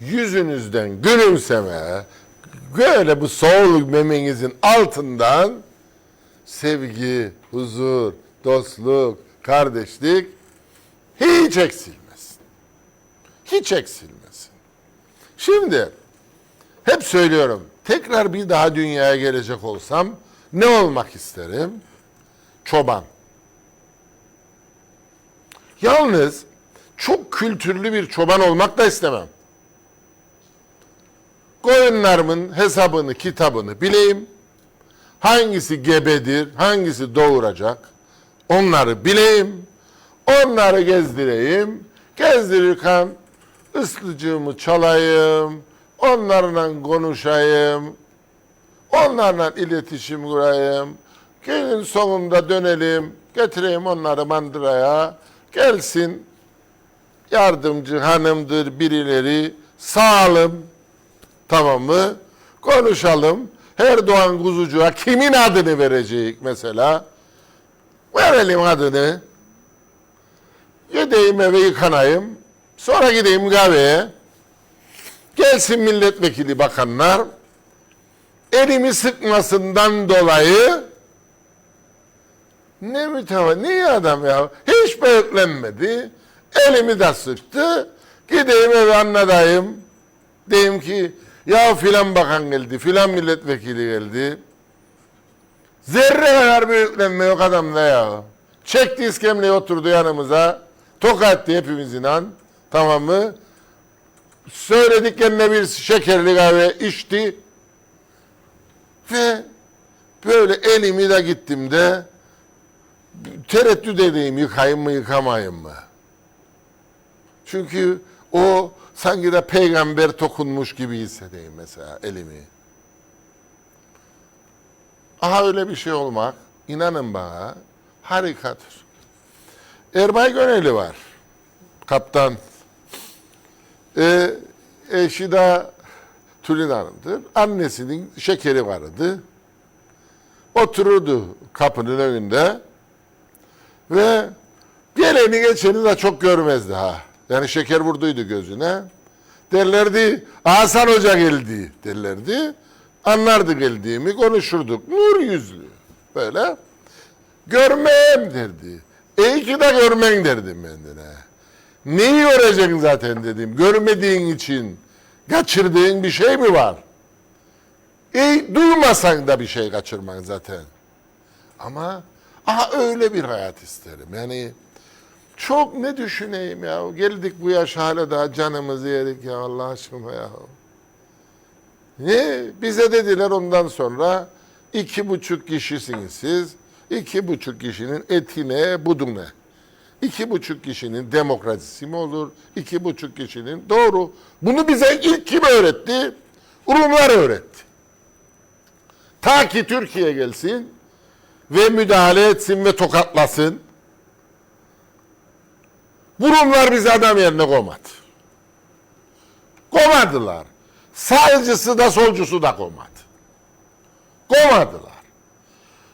yüzünüzden gülümseme, böyle bu soğuk memenizin altından sevgi, huzur, dostluk, kardeşlik hiç eksilmesin. Hiç eksilmesin. Şimdi hep söylüyorum. Tekrar bir daha dünyaya gelecek olsam ne olmak isterim? Çoban. Yalnız çok kültürlü bir çoban olmak da istemem. Koyunlarımın hesabını, kitabını bileyim. Hangisi gebedir, hangisi doğuracak onları bileyim. Onları gezdireyim. Gezdirirken ıslıcığımı çalayım. Onlarla konuşayım. Onlarla iletişim kurayım. Günün sonunda dönelim. Getireyim onları mandıraya. Gelsin yardımcı hanımdır birileri sağalım. Tamam mı? Konuşalım. Her doğan kuzucuğa kimin adını verecek mesela? Verelim adını. Gideyim eve yıkanayım. Sonra gideyim kahveye. Gelsin milletvekili bakanlar. Elimi sıkmasından dolayı ne mütevazı, niye adam ya? Hiç beklenmedi. Elimi de sıktı. Gideyim eve anlatayım. Diyeyim ki ya filan bakan geldi, filan milletvekili geldi. Zerre kadar büyüklenme yok adamda ya. Çekti iskemleye oturdu yanımıza. Tokat etti hepimizin an. Tamam mı? Söylediklerine bir şekerli kahve içti. Ve böyle elimi de gittim de tereddüt edeyim yıkayım mı yıkamayayım mı? Çünkü o sanki de peygamber tokunmuş gibi hissedeyim mesela elimi. Aha öyle bir şey olmak inanın bana harikadır. Erbay Göneli var. Kaptan. Ee, eşi de Tülin Hanım'dır. Annesinin şekeri vardı. Otururdu kapının önünde. Ve geleni geçeni de çok görmezdi ha. Yani şeker vurduydu gözüne. Derlerdi Hasan Hoca geldi derlerdi. Anlardı geldiğimi konuşurduk. Nur yüzlü böyle. Görmem derdi. İyi ki de görmen derdim kendine. Neyi göreceksin zaten dedim. Görmediğin için kaçırdığın bir şey mi var? E, duymasan da bir şey kaçırman zaten. Ama aha öyle bir hayat isterim. Yani çok ne düşüneyim ya. Geldik bu yaş hala daha canımızı yedik ya Allah aşkına ya. Ne? Bize dediler ondan sonra iki buçuk kişisiniz siz. İki buçuk kişinin etine budune. İki buçuk kişinin demokrasisi mi olur? İki buçuk kişinin doğru. Bunu bize ilk kim öğretti? Rumlar öğretti. Ta ki Türkiye gelsin ve müdahale etsin ve tokatlasın. Bu Rumlar bizi adam yerine koymadı. Komadılar. Sağcısı da solcusu da koymadı. Komadılar.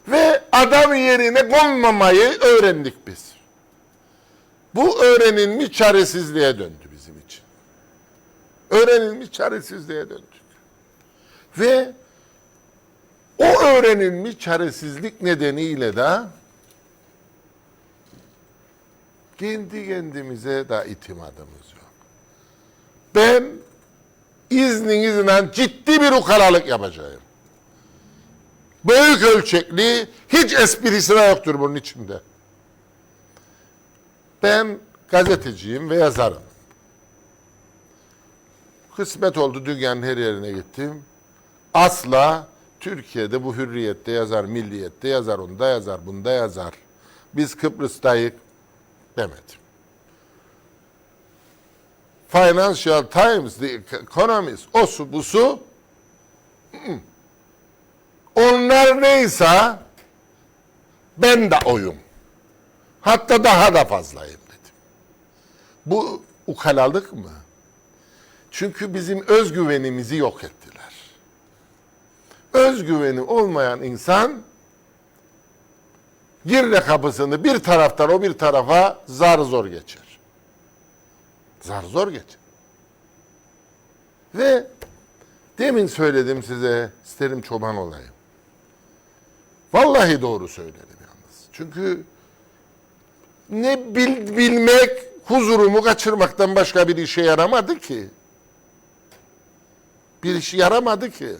Ve adam yerine konmamayı öğrendik biz. Bu öğrenilmiş çaresizliğe döndü bizim için. Öğrenilmiş çaresizliğe döndük. Ve o öğrenilmiş çaresizlik nedeniyle de kendi kendimize de itimadımız yok. Ben izninizle ciddi bir ukalalık yapacağım. Büyük ölçekli, hiç esprisi de yoktur bunun içinde. Ben gazeteciyim ve yazarım. Kısmet oldu dünyanın her yerine gittim. Asla Türkiye'de bu hürriyette yazar, milliyette yazar, onda yazar, bunda yazar. Biz Kıbrıs'tayık demedim. Financial Times, The Economist, o su bu su. ı-ı. Onlar neyse ben de oyum. Hatta daha da fazlayım dedim. Bu ukalalık mı? Çünkü bizim özgüvenimizi yok ettiler. Özgüveni olmayan insan girne kapısını bir taraftan o bir tarafa zar zor geçer. Zar zor geçer. Ve demin söyledim size isterim çoban olayım. Vallahi doğru söyledim yalnız. Çünkü ne bil, bilmek huzurumu kaçırmaktan başka bir işe yaramadı ki. Bir işe yaramadı ki.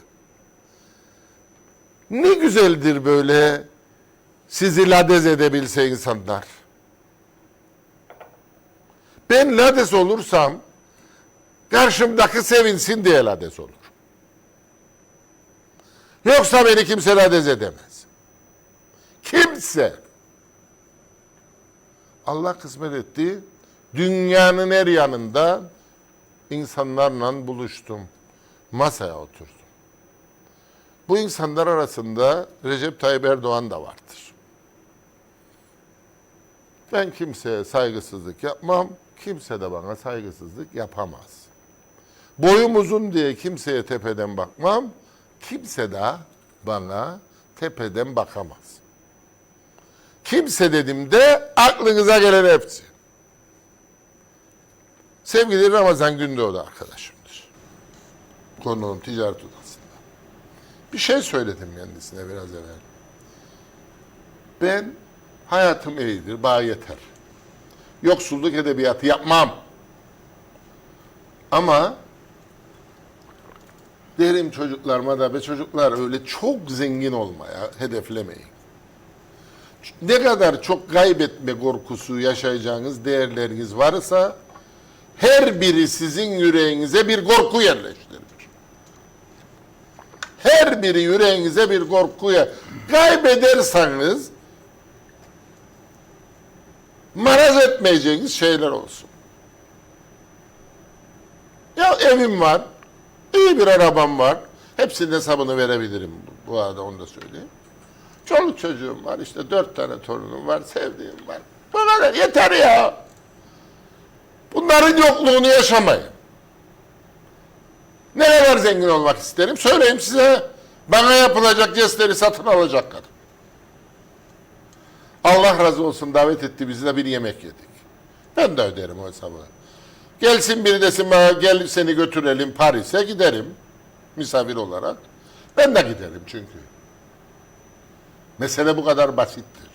Ne güzeldir böyle sizi lades edebilse insanlar. Ben lades olursam karşımdaki sevinsin diye lades olur. Yoksa beni kimse lades edemez. Kimse. Allah kısmet etti. Dünyanın her yanında insanlarla buluştum. Masaya oturdum. Bu insanlar arasında Recep Tayyip Erdoğan da vardır. Ben kimseye saygısızlık yapmam, kimse de bana saygısızlık yapamaz. Boyum uzun diye kimseye tepeden bakmam, kimse de bana tepeden bakamaz. Kimse dedim de aklınıza gelen hepsi. Sevgili Ramazan Gündoğdu arkadaşımdır. Konuğun ticaret odasında. Bir şey söyledim kendisine biraz evvel. Ben hayatım iyidir, bana yeter. Yoksulluk edebiyatı yapmam. Ama derim çocuklarıma da be çocuklar öyle çok zengin olmaya hedeflemeyin. Ne kadar çok kaybetme korkusu yaşayacağınız değerleriniz varsa her biri sizin yüreğinize bir korku yerleştirir. Her biri yüreğinize bir korkuya kaybederseniz maraz etmeyeceğiniz şeyler olsun. Ya evim var, iyi bir arabam var. Hepsinin hesabını verebilirim bu arada onu da söyleyeyim. Çoluk çocuğum var, işte dört tane torunum var, sevdiğim var. Bu kadar yeter ya. Bunların yokluğunu yaşamayın. Ne kadar zengin olmak isterim? Söyleyeyim size. Bana yapılacak jestleri satın alacak kadın. Allah razı olsun davet etti bizi de bir yemek yedik. Ben de öderim o hesabı. Gelsin biri desin bana gel seni götürelim Paris'e giderim. Misafir olarak. Ben de giderim çünkü. Mesele bu kadar basittir.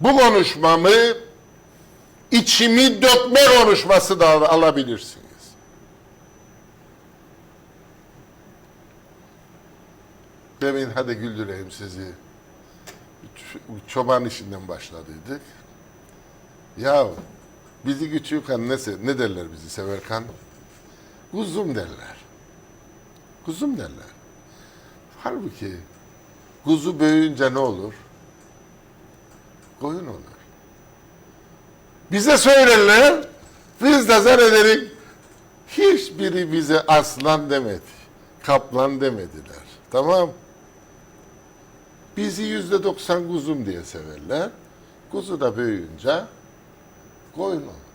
Bu konuşmamı içimi dökme konuşması da alabilirsiniz. Demin hadi güldüreyim sizi. Çoban işinden başladıydık. Ya bizi küçükken ne, ne derler bizi Severkan? Kuzum derler. Kuzum derler. Halbuki kuzu büyüyünce ne olur? Koyun olur. Bize söylerler, biz de zannederik hiçbiri bize aslan demedi, kaplan demediler. Tamam. Bizi yüzde doksan kuzum diye severler. Kuzu da büyüyünce koyun olur.